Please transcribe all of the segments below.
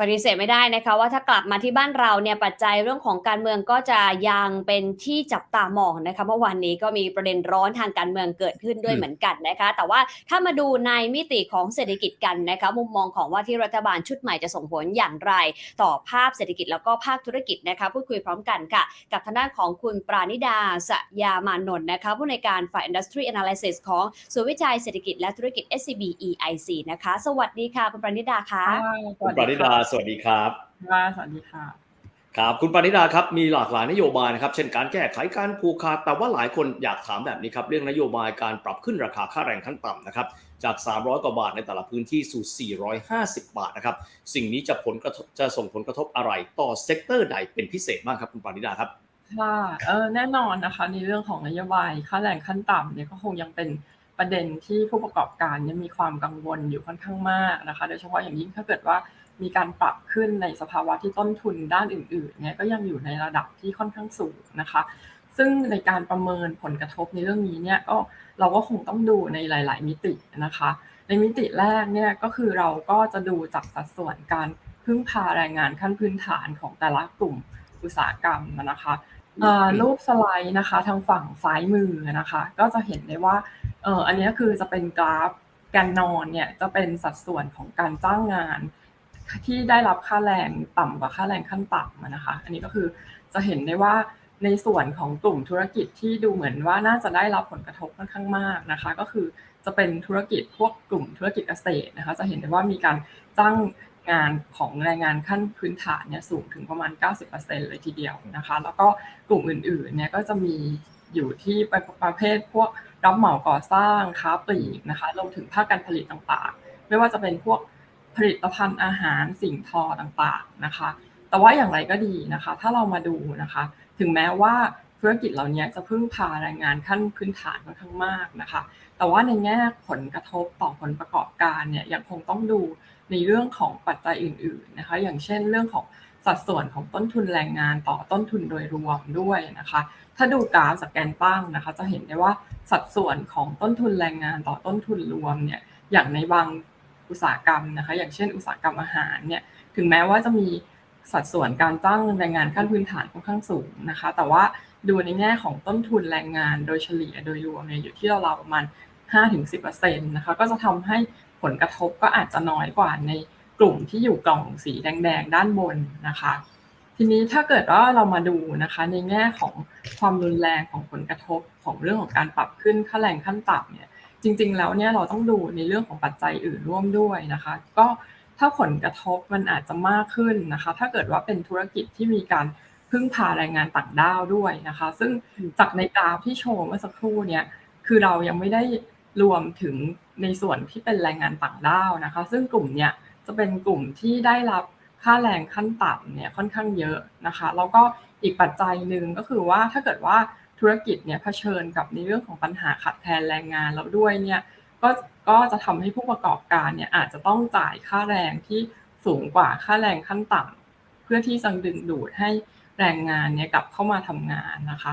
ปฏิเสธไม่ได้นะคะว่าถ้ากลับมาที่บ้านเราเนี่ยปัจจัยเรื่องของการเมืองก็จะยังเป็นที่จับตามองนะคะเมื่อวานนี้ก็มีประเด็นร้อนทางการเมืองเกิดขึ้นด้วยอืมเหมือนกันนะคะ แต่ว่าถ้ามาดูในมิติของเศรษฐกิจกันนะคะมุมมองของว่าที่รัฐบาลชุดใหม่จะส่งผลอย่างไร ต่อภาพเศรษฐกิจแล้วก็ภาคธุรกิจนะคะพูดคุยพร้อมกันค่ะ กับทางด้านของคุณปราณิดาสยามานนท์นะคะผู้ในวยการฝ่าย Industry Analysis ของศูนย์วิจัยเศรษฐกิจและธุรกิจ SCB EIC นะคะ สวัสดีค่ะคุณปราณิดาค่ะคุณปราณิดาสวัสดีครับค่ะสวัสดีค่ะ ครับ คุณปราณิดาครับ มีหลากหลายนโยบายนะครับ เช่นการแก้ไขการผูกขาด แต่ว่าหลายคนอยากถามแบบนี้ครับ เรื่องนโยบายการปรับขึ้นราคาค่าแรงขั้นต่ำนะครับ จาก 300 กว่าบาทในแต่ละพื้นที่สู่ 450 บาทนะครับ สิ่งนี้จะผลกระทบจะส่งผลกระทบอะไรต่อเซกเตอร์ใดเป็นพิเศษบ้างครับคุณปราณิดาครับ ค่ะ เออแน่นอนนะคะ ในเรื่องของนโยบายค่าแรงขั้นต่ำเนี่ยก็คงยังเป็นประเด็นที่ผู้ประกอบการเนี่ยมีความกังวลอยู่ค่อนข้างมากนะคะ โดยเฉพาะอย่างยิ่งถ้าเกิดว่า มีการปรับขึ้นในสภาวะที่ต้นทุนด้านอื่นๆเนี่ยก็ยังอยู่ในระดับที่ค่อนข้างสูงนะคะ ซึ่งในการประเมินผลกระทบในเรื่องนี้เนี่ยก็เราก็คงต้องดูในหลาย ๆ มิตินะคะ ในมิติแรกเนี่ยก็คือเราก็จะดูจากสัดส่วนการพึ่งพาแรงงานขั้นพื้นฐานของแต่ละกลุ่มอุตสาหกรรมนะคะอ่ารูปสไลด์นะคะ ทางฝั่งซ้ายมือนะคะ ก็จะเห็นได้ว่าเอออันนี้คือจะเป็นกราฟแกนนอนเนี่ยจะเป็นสัดส่วนของการจ้างงาน ที่ได้รับค่าแรงต่ำกว่าค่าแรงขั้นต่ำนะคะ อันนี้ก็คือจะเห็นได้ว่าในส่วนของกลุ่มธุรกิจที่ดูเหมือนว่าน่าจะได้รับผลกระทบค่อนข้างมากนะคะ ก็คือจะเป็นธุรกิจพวกกลุ่มธุรกิจเกษตรนะคะ จะเห็นได้ว่ามีการจ้างงานของแรงงานขั้นพื้นฐานเนี่ยสูงถึงประมาณ 90%เลยทีเดียวนะคะ แล้วก็กลุ่มอื่นๆเนี่ยก็จะมีอยู่ที่ประเภทพวกรับเหมาก่อสร้างค้าปลีกนะคะรวมถึงภาคการผลิตต่างๆ ไม่ว่าจะเป็นพวก ผลิตภัณฑ์อาหารสิ่งทอต่างๆนะคะ แต่ว่าอย่างไรก็ดีนะคะ ถ้าเรามาดูนะคะ ถึงแม้ว่าธุรกิจเหล่านี้จะพึ่งพาแรงงานขั้นพื้นฐานค่อนข้างมากนะคะ แต่ว่าในแง่ผลกระทบต่อผลประกอบการเนี่ยยังคงต้องดูในเรื่องของปัจจัยอื่น ๆนะคะ อย่างเช่นเรื่องของสัดส่วนของต้นทุนแรงงานต่อต้นทุนโดยรวมด้วยนะคะ ถ้าดูกราฟสแกนตั้งนะคะ จะเห็นได้ว่าสัดส่วนของต้นทุนแรงงานต่อต้นทุนรวมเนี่ยอย่างในบาง อุตสาหกรรมนะคะ อย่างเช่น อุตสาหกรรมอาหารเนี่ยถึงแม้ว่าจะมีสัดส่วนการจ้างแรงงานขั้นพื้นฐานค่อนข้างสูงนะคะ แต่ว่าดูในแง่ของต้นทุนแรงงานโดยเฉลี่ยโดยรวมเนี่ยอยู่ที่ราวๆประมาณ 5-10%นะคะก็จะทำให้ผลกระทบก็อาจจะน้อยกว่าในกลุ่มที่อยู่กล่องสีแดง ๆ ด้านบนนะคะ ทีนี้ถ้าเกิดว่าเรามาดูนะคะในแง่ของความรุนแรงของผลกระทบของเรื่องของการปรับขึ้นค่าแรงขั้นต่ำเนี่ย จริง ๆ แล้วเนี่ยเราต้องดูในเรื่องของปัจจัยอื่นร่วมด้วยนะคะ ก็ถ้าผลกระทบมันอาจจะมากขึ้นนะคะ ถ้าเกิดว่าเป็นธุรกิจที่มีการพึ่งพาแรงงานต่างด้าวด้วยนะคะ ซึ่งจากในกราฟที่โชว์เมื่อสักครู่เนี่ยคือเรายังไม่ได้รวมถึงในส่วนที่เป็นแรงงานต่างด้าวนะคะ ซึ่งกลุ่มเนี่ยจะเป็นกลุ่มที่ได้รับค่าแรงขั้นต่ำเนี่ยค่อนข้างเยอะนะคะ แล้วก็อีกปัจจัยหนึ่งก็คือว่าถ้าเกิดว่า ธุรกิจเนี่ยเผชิญกับในเรื่องของปัญหาขาดแคลนแรงงานแล้วด้วยเนี่ยก็ก็จะทำให้ผู้ประกอบการเนี่ยอาจจะต้องจ่ายค่าแรงที่สูงกว่าค่าแรงขั้นต่ำเพื่อที่จะดึงดูดให้แรงงานเนี่ยกลับเข้ามาทำงานนะคะ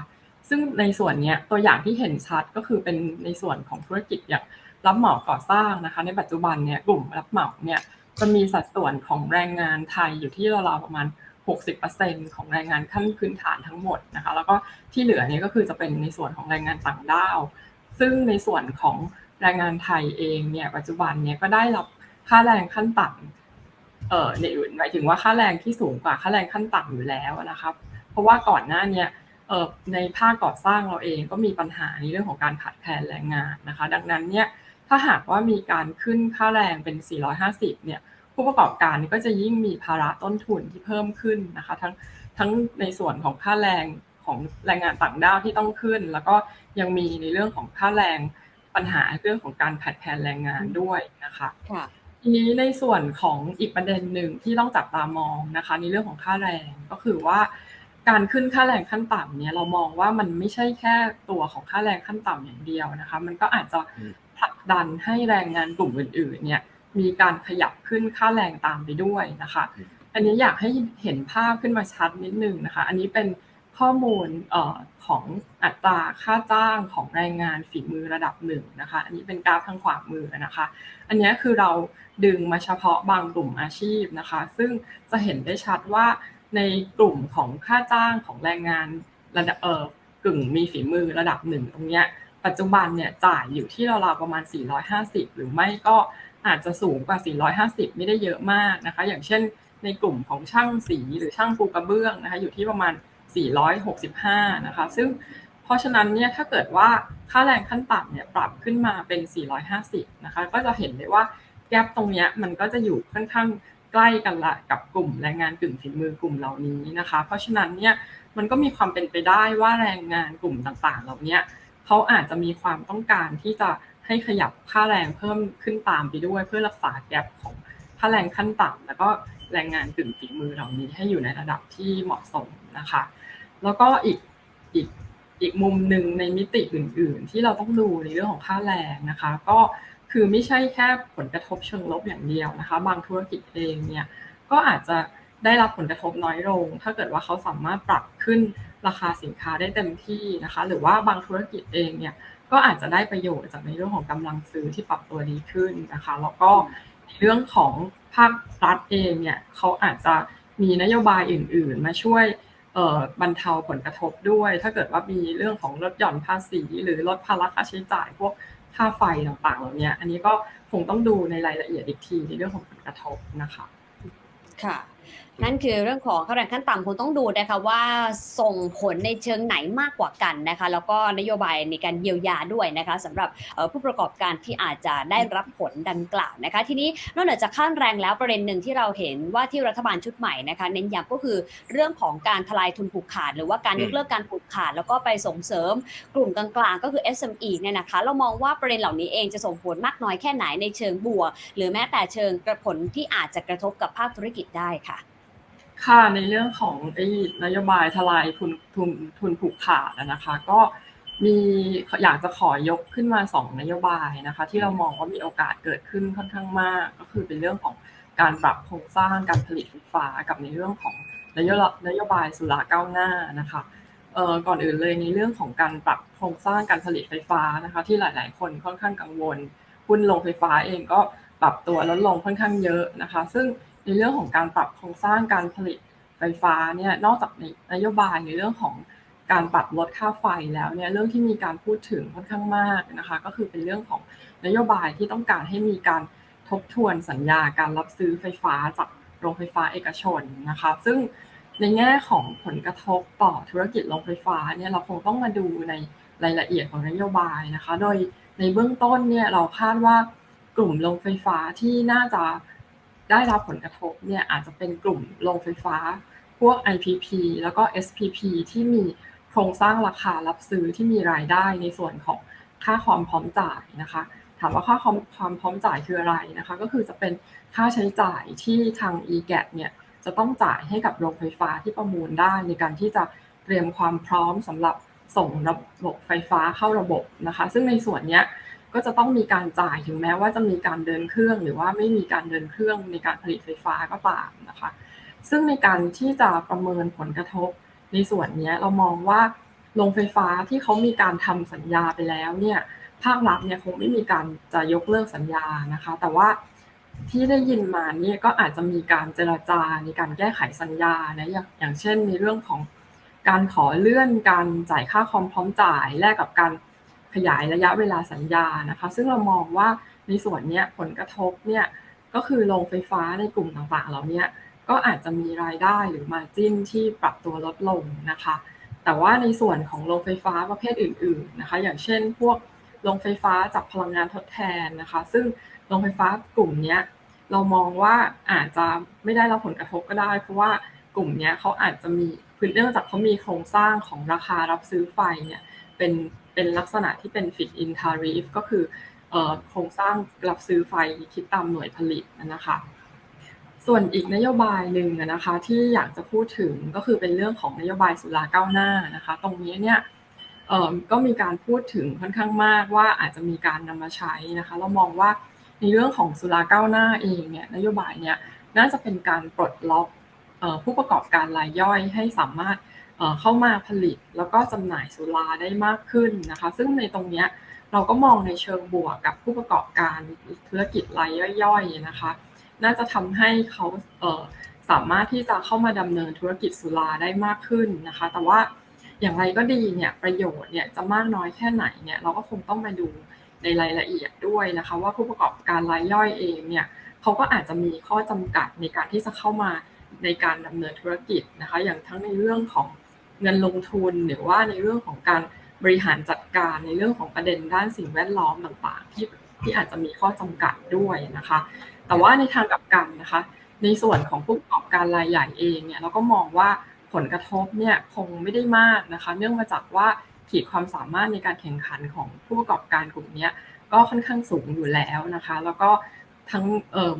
ซึ่งในส่วนนี้ตัวอย่างที่เห็นชัดก็คือเป็นในส่วนของธุรกิจอย่างรับเหมาก่อสร้างนะคะ ในปัจจุบันเนี่ยกลุ่มรับเหมาเนี่ยจะมีสัดส่วนของแรงงานไทยอยู่ที่ราวๆประมาณ 60%ของแรงงานขั้นพื้นฐานทั้งหมดนะคะ แล้วก็ที่เหลือเนี่ยก็คือจะเป็นในส่วนของแรงงานต่างด้าว ซึ่งในส่วนของแรงงานไทยเองเนี่ยปัจจุบันเนี่ยก็ได้รับค่าแรงขั้นต่ำเอ่อในอื่นหมายถึงว่าค่าแรงที่สูงกว่าค่าแรงขั้นต่ำอยู่แล้วนะครับ เพราะว่าก่อนหน้าเนี่ยเอ่อในภาคก่อสร้างเราเองก็มีปัญหาในเรื่องของการขาดแคลนแรงงานนะคะ ดังนั้นเนี่ยถ้าหากว่ามีการขึ้นค่าแรงเป็น 450 เนี่ย ผู้ประกอบการก็จะยิ่งมีภาระต้นทุนที่เพิ่มขึ้นนะคะ ทั้งทั้งในส่วนของค่าแรงของแรงงานต่างด้าวที่ต้องขึ้น แล้วก็ยังมีในเรื่องของค่าแรงปัญหาเรื่องของการขาดแคลนแรงงานด้วยนะคะค่ะทีนี้ในส่วนของอีกประเด็นหนึ่งที่ต้องจับตามองนะคะ ในเรื่องของค่าแรงก็คือว่าการขึ้นค่าแรงขั้นต่ำเนี่ยเรามองว่ามันไม่ใช่แค่ตัวของค่าแรงขั้นต่ำอย่างเดียวนะคะ มันก็อาจจะผลักดันให้แรงงานกลุ่มอื่นๆเนี่ย มีการขยับขึ้นค่าแรงตามไปด้วยนะคะ อันนี้อยากให้เห็นภาพขึ้นมาชัดนิดนึงนะคะ อันนี้เป็นข้อมูลเอ่อของอัตราค่าจ้างของแรงงานฝีมือระดับหนึ่งนะคะ อันนี้เป็นกราฟทางขวามือนะคะ อันนี้คือเราดึงมาเฉพาะบางกลุ่มอาชีพนะคะ ซึ่งจะเห็นได้ชัดว่าในกลุ่มของค่าจ้างของแรงงานระดับเออกึ่งมีฝีมือระดับหนึ่งตรงเนี้ยปัจจุบันเนี่ยจ่ายอยู่ที่ราวๆประมาณ 450 หรือไม่ก็ อาจจะสูงกว่า 450 ไม่ได้เยอะมากนะคะ อย่างเช่นในกลุ่มของช่างสีหรือช่างปูกระเบื้องนะคะอยู่ที่ประมาณ 465 นะคะ ซึ่งเพราะฉะนั้นเนี่ยถ้าเกิดว่าค่าแรงขั้นต่ำเนี่ยปรับขึ้นมาเป็น 450 นะคะ ก็จะเห็นได้ว่าแกลบตรงเนี้ยมันก็จะอยู่ค่อนข้างใกล้กันละกับกลุ่มแรงงานกึ่งฝีมือกลุ่มเหล่านี้นะคะ เพราะฉะนั้นเนี่ยมันก็มีความเป็นไปได้ว่าแรงงานกลุ่มต่างๆ เหล่านี้เขาอาจจะมีความต้องการที่จะ ให้ขยับค่าแรงเพิ่มขึ้นตามไปด้วย เพื่อรักษาแกลบของค่าแรงขั้นต่ำแล้วก็แรงงานกึ่งฝีมือเหล่านี้ให้อยู่ในระดับที่เหมาะสมนะคะ แล้วก็อีกอีกอีกมุมหนึ่งในมิติอื่น ๆ ที่เราต้องดูในเรื่องของค่าแรงนะคะ ก็คือไม่ใช่แค่ผลกระทบเชิงลบอย่างเดียวนะคะ บางธุรกิจเองเนี่ยก็อาจจะได้รับผลกระทบน้อยลง ถ้าเกิดว่าเขาสามารถปรับขึ้นราคาสินค้าได้เต็มที่นะคะ หรือว่าบางธุรกิจเองเนี่ย ก็อาจจะได้ประโยชน์จากในเรื่องของกำลังซื้อที่ปรับตัวดีขึ้นนะคะ แล้วก็ในเรื่องของภาครัฐเองเนี่ยเขาอาจจะมีนโยบายอื่น ๆ มาช่วยบรรเทาผลกระทบด้วย ถ้าเกิดว่ามีเรื่องของลดหย่อนภาษี หรือลดภาระค่าใช้จ่ายพวกค่าไฟต่างๆเหล่านี้อันนี้ก็คงต้องดูในรายละเอียดอีกทีในเรื่องของผลกระทบนะคะ ค่ะ นั่นคือเรื่องของค่าแรงขั้นต่ำคงต้องดูนะคะว่าส่งผลในเชิงไหนมากกว่ากันนะคะแล้วก็นโยบายในการเยียวยาด้วยนะคะสำหรับผู้ประกอบการที่อาจจะได้รับผลดังกล่าวนะคะ ทีนี้นอกจากค่าแรงแล้วประเด็นหนึ่งที่เราเห็นว่าที่รัฐบาลชุดใหม่นะคะเน้นย้ำก็คือเรื่องของการทลายทุนผูกขาด หรือว่าการยกเลิกการผูกขาด แล้วก็ไปส่งเสริมกลุ่มกลางๆ ก็คือ SME เนี่ยนะคะ เรามองว่าประเด็นเหล่านี้เองจะส่งผลมากน้อยแค่ไหนในเชิงบวก หรือแม้แต่เชิงกระผลที่อาจจะกระทบกับภาคธุรกิจได้ค่ะ ค่ะในเรื่องของไอ้นโยบายทลายทุนทุนทุนผูกขาดนะคะ ก็มีอยากจะขอยกขึ้นมาสองนโยบายนะคะ ที่เรามองว่ามีโอกาสเกิดขึ้นค่อนข้างมาก ก็คือเป็นเรื่องของการปรับโครงสร้างการผลิตไฟฟ้ากับในเรื่องของนโยบายนโยบายสุราก้าวหน้านะคะเอ่อก่อนอื่นเลยในเรื่องของการปรับโครงสร้างการผลิตไฟฟ้านะคะ ที่หลาย ๆ คนค่อนข้างกังวลหุ้นลงไฟฟ้าเองก็ปรับตัวลดลงค่อนข้างเยอะนะคะ ซึ่ง ในเรื่องของการปรับโครงสร้างการผลิตไฟฟ้าเนี่ยนอกจากนโยบายในเรื่องของการปรับลดค่าไฟแล้วเนี่ยเรื่องที่มีการพูดถึงค่อนข้างมากนะคะก็คือเป็นเรื่องของนโยบายที่ต้องการให้มีการทบทวนสัญญาการรับซื้อไฟฟ้าจากโรงไฟฟ้าเอกชนนะคะซึ่งในแง่ของผลกระทบต่อธุรกิจโรงไฟฟ้าเนี่ยเราคงต้องมาดูในรายละเอียดของนโยบายนะคะ โดยในเบื้องต้นเนี่ยเราคาดว่ากลุ่มโรงไฟฟ้าที่น่าจะ ได้รับผลกระทบเนี่ยอาจจะเป็นกลุ่มโรงไฟฟ้า พวก IPP แล้วก็ SPP ที่มีโครงสร้างราคารับซื้อที่มีรายได้ในส่วนของค่าความพร้อมจ่ายนะคะถามว่าค่าความความพร้อมจ่ายคืออะไรนะคะ ก็คือจะเป็นค่าใช้จ่ายที่ทาง e-gat เนี่ยจะต้องจ่ายให้กับโรงไฟฟ้าที่ประมูลได้ในการที่จะเตรียมความพร้อมสำหรับส่งระบบไฟฟ้าเข้าระบบนะคะ ซึ่งในส่วนนี้ ก็จะต้องมีการจ่ายถึงแม้ว่าจะมีการเดินเครื่อง หรือว่าไม่มีการเดินเครื่องในการผลิตไฟฟ้าก็ตามนะคะ ซึ่งในการที่จะประเมินผลกระทบในส่วนนี้เรามองว่าโรงไฟฟ้าที่เขามีการทำสัญญาไปแล้วเนี่ยภาครัฐเนี่ยคงไม่มีการจะยกเลิกสัญญานะคะ แต่ว่าที่ได้ยินมาเนี่ยก็อาจจะมีการเจราจาในการแก้ไขสัญญานะอย่างอย่างเช่นในเรื่องของการขอเลื่อนการจ่ายค่าคอมพร้อมจ่ายแลกกับการ ขยายระยะเวลาสัญญานะคะ ซึ่งเรามองว่าในส่วนนี้ผลกระทบเนี่ยก็คือโรงไฟฟ้าในกลุ่มต่างๆเหล่านี้ก็อาจจะมีรายได้หรือมาจิ้นที่ปรับตัวลดลงนะคะ แต่ว่าในส่วนของโรงไฟฟ้าประเภทอื่น ๆนะคะ อย่างเช่น พวกโรงไฟฟ้าจากพลังงานทดแทนนะคะ ซึ่งโรงไฟฟ้ากลุ่มนี้เรามองว่าอาจจะไม่ได้รับผลกระทบก็ได้ เพราะว่ากลุ่มนี้เขาอาจจะมีพื้นเนื่องจากเขามีโครงสร้างของราคารับซื้อไฟเนี่ยเป็น เป็นลักษณะที่เป็น fit in tariff ก็คือโครงสร้างรับซื้อไฟคิดตามหน่วยผลิตนะคะส่วนอีกนโยบายหนึ่งนะคะที่อยากจะพูดถึงก็คือเป็นเรื่องของนโยบายสุราก้าวหน้านะคะตรงนี้เนี่ยก็มีการพูดถึงค่อนข้างมากว่าอาจจะมีการนำมาใช้นะคะเรามองว่าในเรื่องของสุราก้าวหน้าเองเนี่ยนโยบายเนี่ยน่าจะเป็นการปลดล็อกผู้ประกอบการรายย่อยให้สามารถ เข้ามาผลิตแล้วก็จำหน่ายสุราได้มากขึ้นนะคะ ซึ่งในตรงเนี้ยเราก็มองในเชิงบวกกับผู้ประกอบการธุรกิจรายย่อยๆนะคะ น่าจะทำให้เขาเสามารถที่จะเข้ามาดำเนินธุรกิจสุราได้มากขึ้นนะคะ แต่ว่าอย่างไรก็ดีเนี่ยประโยชน์เนี่ยจะมากน้อยแค่ไหนเนี่ยเราก็คงต้องมาดูในรายละเอียดด้วยนะคะ ว่าผู้ประกอบการรายย่อยเองเนี่ยเขาก็อาจจะมีข้อจำกัดในการที่จะเข้ามาในการดำเนินธุรกิจนะคะ อย่างทั้งในเรื่องของ เงินลงทุนหรือว่าในเรื่องของการบริหารจัดการในเรื่องของประเด็นด้านสิ่งแวดล้อมต่างๆ ที่ที่อาจจะมีข้อจำกัดด้วยนะคะ แต่ว่าในทางกลับกันนะคะ ในส่วนของผู้ประกอบการรายใหญ่เองเนี่ยเราก็มองว่าผลกระทบเนี่ยคงไม่ได้มากนะคะ เนื่องมาจากว่าขีดความสามารถในการแข่งขันของผู้ประกอบการกลุ่มนี้ก็ค่อนข้างสูงอยู่แล้วนะคะ แล้วก็ทั้ง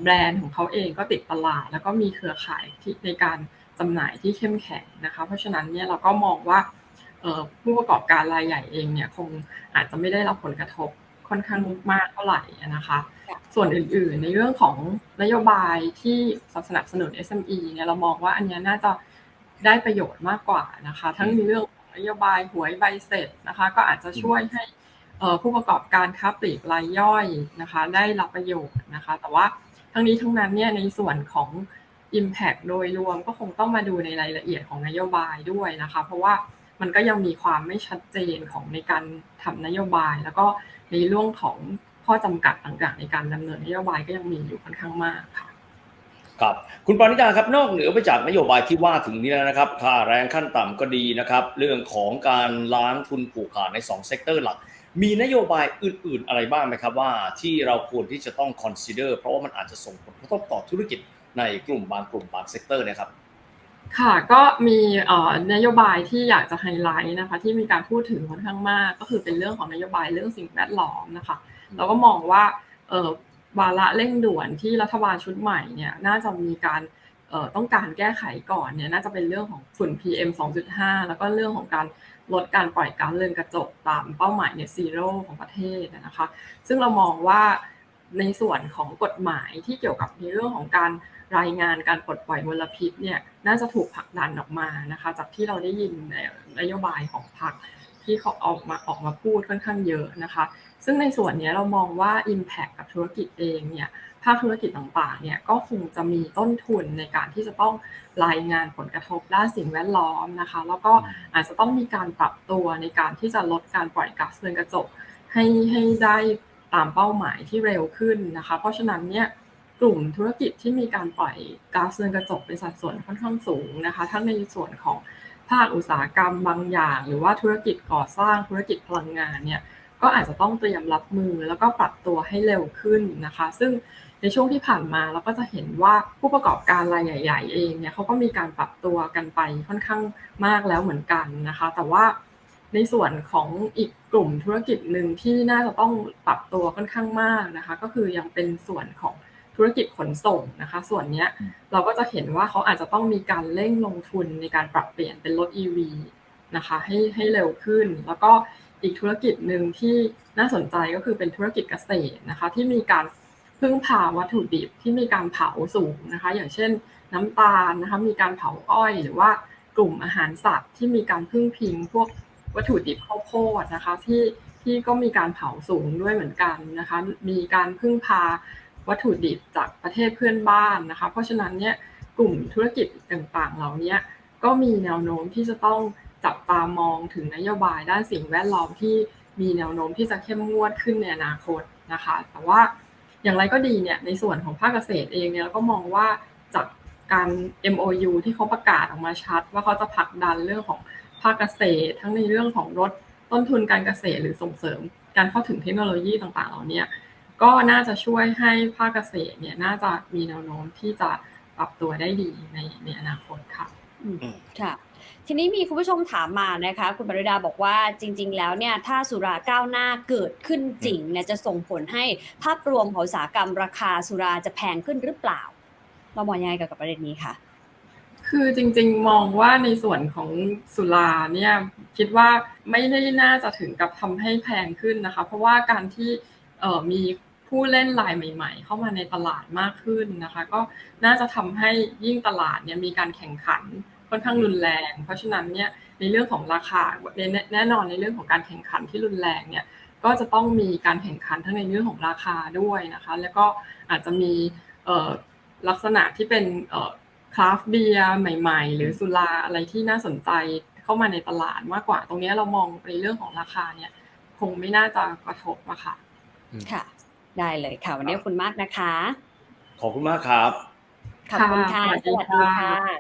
แบรนด์ของเขาเองก็ติดตลาด แล้วก็มีเครือข่ายที่ในการ จำหน่ายที่เข้มแข็งนะคะ เพราะฉะนั้นเนี่ยเราก็มองว่าผู้ประกอบการรายใหญ่เองเนี่ยคงอาจจะไม่ได้รับผลกระทบค่อนข้างมากเท่าไหร่นะคะ ส่วนอื่นๆ ในเรื่องของนโยบายที่สนับสนุน SME เนี่ยเรามองว่าอันนี้น่าจะได้ประโยชน์มากกว่านะคะ ทั้งในเรื่องนโยบายหวยใบเสร็จนะคะ ก็อาจจะช่วยให้ผู้ประกอบการค้าปลีกรายย่อยนะคะ ได้รับประโยชน์นะคะ แต่ว่าทั้งนี้ทั้งนั้นเนี่ยในส่วนของ Impact โดยรวมก็คงต้องมาดูในรายละเอียดของนโยบายด้วยนะคะ เพราะว่ามันก็ยังมีความไม่ชัดเจนของในการทำนโยบาย แล้วก็ในเรื่องของข้อจำกัดต่างๆ ในการดำเนินนโยบายก็ยังมีอยู่ค่อนข้างมากค่ะครับคุณปานิดาครับนอกเหนือไปจากนโยบายที่ว่าถึงนี้แล้วนะครับค่าแรงขั้นต่ำก็ดีนะครับ เรื่องของการล้างทุนผูกขาดใน2เซกเตอร์หลัก มีนโยบายอื่น ๆ อะไรบ้างไหมครับว่าที่เราควรที่จะต้อง consider เพราะว่ามันอาจจะส่งผลกระทบต่อธุรกิจ ในกลุ่มบางกลุ่มบางเซกเตอร์นะครับค่ะก็มีนโยบายที่อยากจะไฮไลท์นะคะที่มีการพูดถึงค่อนข้างมาก ก็คือเป็นเรื่องของนโยบายเรื่องสิ่งแวดล้อมนะคะเราก็มองว่าวาระเร่งด่วนที่รัฐบาลชุดใหม่เนี่ยน่าจะมีการต้องการแก้ไขก่อนเนี่ยน่าจะเป็นเรื่องของฝุ่น PM 2.5 แล้วก็เรื่องของการลดการปล่อยก๊าซเรือนกระจกตามเป้าหมายเนี่ยซีโร่ของประเทศนะคะซึ่งเรามองว่าในส่วนของกฎหมายที่เกี่ยวกับในเรื่องของการ รายงานการปลดปล่อยมลพิษเนี่ยน่าจะถูกผลักดันออกมานะคะ จากที่เราได้ยินนโยบายของพรรคที่เขาออกมาออกมาพูดค่อนข้างเยอะนะคะ ซึ่งในส่วนนี้เรามองว่า Impact กับธุรกิจเองเนี่ยภาคธุรกิจต่างๆเนี่ยก็คงจะมีต้นทุนในการที่จะต้องรายงานผลกระทบด้านสิ่งแวดล้อมนะคะ แล้วก็อาจจะต้องมีการปรับตัวในการที่จะลดการปล่อยก๊าซเรือนกระจกให้ให้ได้ตามเป้าหมายที่เร็วขึ้นนะคะ เพราะฉะนั้นเนี่ย กลุ่มธุรกิจที่มีการปล่อยก๊าซเรือนกระจกเป็นสัดส่วนค่อนข้างสูงนะคะ ทั้งในส่วนของภาคอุตสาหกรรมบางอย่าง หรือว่าธุรกิจก่อสร้างธุรกิจพลังงานเนี่ยก็อาจจะต้องเตรียมรับมือแล้วก็ปรับตัวให้เร็วขึ้นนะคะ ซึ่งในช่วงที่ผ่านมาเราก็จะเห็นว่าผู้ประกอบการรายใหญ่ ๆ เองเนี่ยเขาก็มีการปรับตัวกันไปค่อนข้างมากแล้วเหมือนกันนะคะ แต่ว่าในส่วนของอีกกลุ่มธุรกิจหนึ่งที่น่าจะต้องปรับตัวค่อนข้างมากนะคะ ก็คือยังเป็นส่วนของ ธุรกิจขนส่งนะคะ ส่วนนี้เราก็จะเห็นว่าเขาอาจจะต้องมีการเร่งลงทุนในการปรับเปลี่ยนเป็นรถ EV นะคะให้ให้เร็วขึ้น แล้วก็อีกธุรกิจหนึ่งที่น่าสนใจก็คือเป็นธุรกิจเกษตรนะคะที่มีการพึ่งพาวัตถุดิบที่มีการเผาสูงนะคะ อย่างเช่นน้ำตาลนะคะมีการเผาอ้อย หรือว่ากลุ่มอาหารสัตว์ที่มีการพึ่งพิงพวกวัตถุดิบข้าวโพดนะคะที่ที่ก็มีการเผาสูงด้วยเหมือนกันนะคะ มีการพึ่งพา วัตถุดิบจากประเทศเพื่อนบ้านนะคะ เพราะฉะนั้นเนี่ยกลุ่มธุรกิจต่างๆ เหล่านี้ก็มีแนวโน้มที่จะต้องจับตามองถึงนโยบายด้านสิ่งแวดล้อมที่มีแนวโน้มที่จะเข้มงวดขึ้นในอนาคตนะคะ แต่ว่าอย่างไรก็ดีเนี่ยในส่วนของภาคเกษตรเองเนี่ยเราก็มองว่าจากการ MOU ที่เขาประกาศออกมาชัด ว่าเขาจะผลักดันเรื่องของภาคเกษตร ทั้งในเรื่องของลดต้นทุนการเกษตรหรือส่งเสริม การเข้าถึงเทคโนโลยีต่างๆ เหล่านี้ ก็น่าจะช่วยให้ภาคเกษตรเนี่ยน่าจะมีแนวโน้มที่จะปรับตัวได้ดีในในอนาคตค่ะค่ะ ทีนี้มีคุณผู้ชมถามมานะคะ คุณปริดาบอกว่าจริง ๆ แล้วเนี่ยถ้าสุราก้าวหน้าเกิดขึ้นจริงเนี่ยจะส่งผลให้ภาพรวมของอุตสาหกรรมราคาสุราจะแพงขึ้นหรือเปล่า เรามองยังไงกับประเด็นนี้คะคือจริงๆมองว่าในส่วนของสุราเนี่ยคิดว่าไม่ได้น่าจะถึงกับทำให้แพงขึ้นนะคะ เพราะว่าการที่ มีผู้เล่นรายใหม่ ๆ เข้ามาในตลาดมากขึ้นนะคะ ก็น่าจะทำให้ยิ่งตลาดเนี่ยมีการแข่งขันค่อนข้างรุนแรง เพราะฉะนั้นเนี่ยในเรื่องของราคาแน่นอนในเรื่องของการแข่งขันที่รุนแรงเนี่ยก็จะต้องมีการแข่งขันทั้งในเรื่องของราคาด้วยนะคะ แล้วก็อาจจะมีลักษณะที่เป็นคราฟเบียร์ใหม่ ๆ หรือสุราอะไรที่น่าสนใจเข้ามาในตลาดมากกว่า ตรงนี้เรามองในเรื่องของราคาเนี่ยคงไม่น่าจะกระทบอะค่ะ ค่ะ ได้เลยค่ะ วันนี้ขอบคุณมากนะคะ ขอบคุณมากครับ ขอบคุณค่ะค่ะสวัสดีค่ะ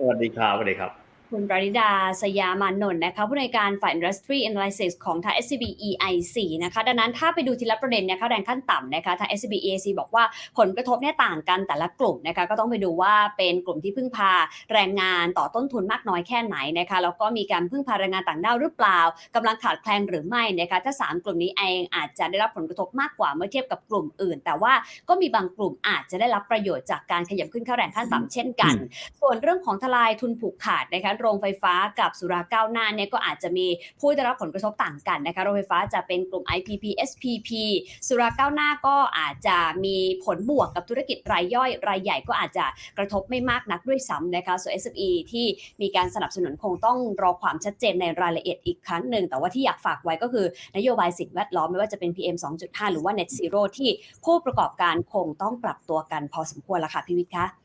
สวัสดีครับสวัสดีครับ คุณปริดาสยามานนท์นะคะผู้ในการฝ่าย Industry Analysis ของทาง SCB EIC นะคะดังนั้นถ้าไปดูทีละประเด็นเนี่ยค่าแรงขั้นต่ำนะคะทาง SCB EIC บอกว่าผลกระทบเนี่ยต่างกันแต่ละกลุ่มนะคะก็ต้องไปดูว่าเป็นกลุ่มที่พึ่งพาแรงงานต่อต้นทุนมากน้อยแค่ไหนนะคะแล้วก็มีการพึ่งพาแรงงานต่างด้าวหรือเปล่ากำลังขาดแคลนหรือไม่นะคะถ้า 3 กลุ่มนี้เองอาจจะได้รับผลกระทบมากกว่าเมื่อเทียบกับกลุ่มอื่น แต่ว่าก็มีบางกลุ่มอาจจะได้รับประโยชน์จากการขยับขึ้นค่าแรงขั้นต่ำเช่นกัน ส่วนเรื่องของทลายทุนผูกขาดนะคะโรงไฟฟ้ากับสุราก้าวหน้าเนี่ยก็อาจจะมีผู้ได้รับผลกระทบต่างกันนะคะโรงไฟฟ้าจะเป็นกลุ่ม IPP SPP สุราก้าวหน้าก็อาจจะมีผลบวกกับธุรกิจรายย่อย รายใหญ่ก็อาจจะกระทบไม่มากนักด้วยซ้ำนะคะส่วน SME ที่มีการสนับสนุนคงต้องรอความชัดเจนในรายละเอียดอีกครั้งหนึ่งแต่ว่าที่อยากฝากไว้ก็คือนโยบายสิ่งแวดล้อมไม่ว่าจะเป็น PM 2.5 หรือว่า Net Zero ที่ผู้ประกอบการคงต้องปรับตัวกันพอสมควรละค่ะพี่วิทย์คะ